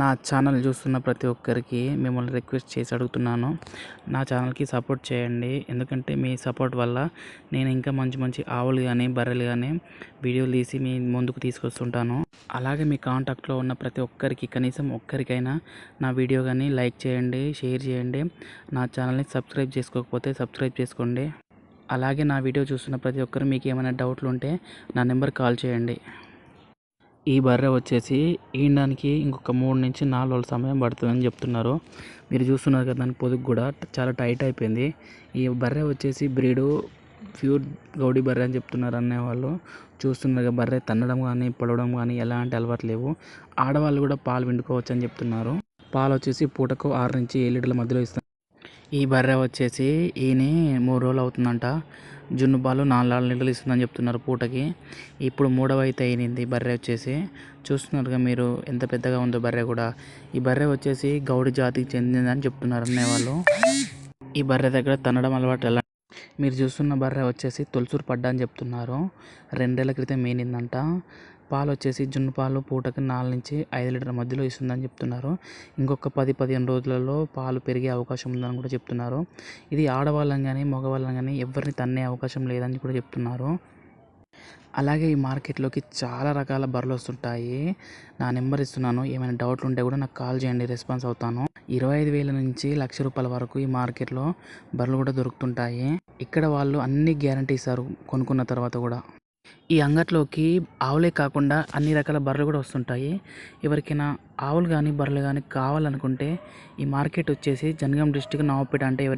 నా ఛానల్ చూస్తున్న ప్రతి ఒక్కరికి మిమ్మల్ని రిక్వెస్ట్ చేసి అడుగుతున్నాను. నా ఛానల్కి సపోర్ట్ చేయండి. ఎందుకంటే మీ సపోర్ట్ వల్ల నేను ఇంకా మంచి మంచి ఆవులు కానీ బర్రెలు కానీ వీడియోలు తీసి మీ ముందుకు తీసుకొస్తుంటాను. అలాగే మీ కాంటాక్ట్లో ఉన్న ప్రతి ఒక్కరికి కనీసం ఒక్కరికైనా నా వీడియో కానీ లైక్ చేయండి షేర్ చేయండి. నా ఛానల్ని సబ్స్క్రైబ్ చేసుకోకపోతే సబ్స్క్రైబ్ చేసుకోండి. అలాగే నా వీడియో చూస్తున్న ప్రతి ఒక్కరు మీకు ఏమైనా డౌట్లు ఉంటే నా నెంబర్ కాల్ చేయండి. ఈ బర్రె వచ్చేసి ఈయడానికి ఇంకొక మూడు నుంచి నాలుగు రోజుల సమయం పడుతుందని చెప్తున్నారు. మీరు చూస్తున్నారు కదా దాని పొదుగు కూడా చాలా టైట్ అయిపోయింది. ఈ బర్రె వచ్చేసి బ్రీడు ప్యూర్ గౌడీ బర్రె అని చెప్తున్నారు అనేవాళ్ళు. చూస్తున్నారు బర్రె తన్నడం కానీ పొడవడం కానీ ఎలాంటి అలవాటు లేవు. ఆడవాళ్ళు కూడా పాలు పిండుకోవచ్చు అని చెప్తున్నారు. పాలు వచ్చేసి పూటకు ఆరు నుంచి ఏడు లీటర్ల మధ్యలో ఇస్తారు. ఈ బర్రె వచ్చేసి ఈయన మూడు రోజులు అవుతుందంట. జున్ను పాలు నాలుగు నాలుగు లీటర్లు ఇస్తుందని చెప్తున్నారు పూటకి. ఇప్పుడు మూడవ అయితే అయినింది బర్రె వచ్చేసి. చూస్తున్నారుగా మీరు ఎంత పెద్దగా ఉందో బర్రె కూడా. ఈ బర్రె వచ్చేసి గౌడి జాతికి చెందిందని చెప్తున్నారు అనేవాళ్ళు ఈ బర్రె దగ్గర తనడం అలవాటు ఎలా మీరు చూస్తున్న బర్రె వచ్చేసి తొలసూరు పడ్డా అని చెప్తున్నారు. రెండేళ్ళ క్రితం మేనిందంట. పాలు వచ్చేసి జున్ను పాలు పూటకి నాలుగు నుంచి ఐదు లీటర్ల మధ్యలో ఇస్తుందని చెప్తున్నారు. ఇంకొక పది పదిహేను రోజులలో పాలు పెరిగే అవకాశం ఉందని కూడా చెప్తున్నారు. ఇది ఆడవాళ్ళని కానీ మగవాళ్ళని కానీ ఎవరిని తన్నే అవకాశం లేదని కూడా చెప్తున్నారు. అలాగే ఈ మార్కెట్లోకి చాలా రకాల బర్రెలు వస్తుంటాయి. నా నెంబర్ ఇస్తున్నాను. ఏమైనా డౌట్లు ఉంటే కూడా నాకు కాల్ చేయండి. రెస్పాన్స్ అవుతాను. ఇరవై ఐదు వేల నుంచి లక్ష రూపాయల వరకు ఈ మార్కెట్లో బర్రెలు కూడా దొరుకుతుంటాయి. ఇక్కడ వాళ్ళు అన్ని గ్యారంటీ ఇస్తారు కొనుక్కున్న తర్వాత కూడా. ఈ అంగట్లోకి ఆవులే కాకుండా అన్ని రకాల బర్రెలు కూడా వస్తుంటాయి. ఎవరికైనా ఆవులు కానీ బర్రెలు కానీ కావాలనుకుంటే ఈ మార్కెట్ వచ్చేసి జనగాం డిస్టిక్ నావపేట అంటే ఎవరైనా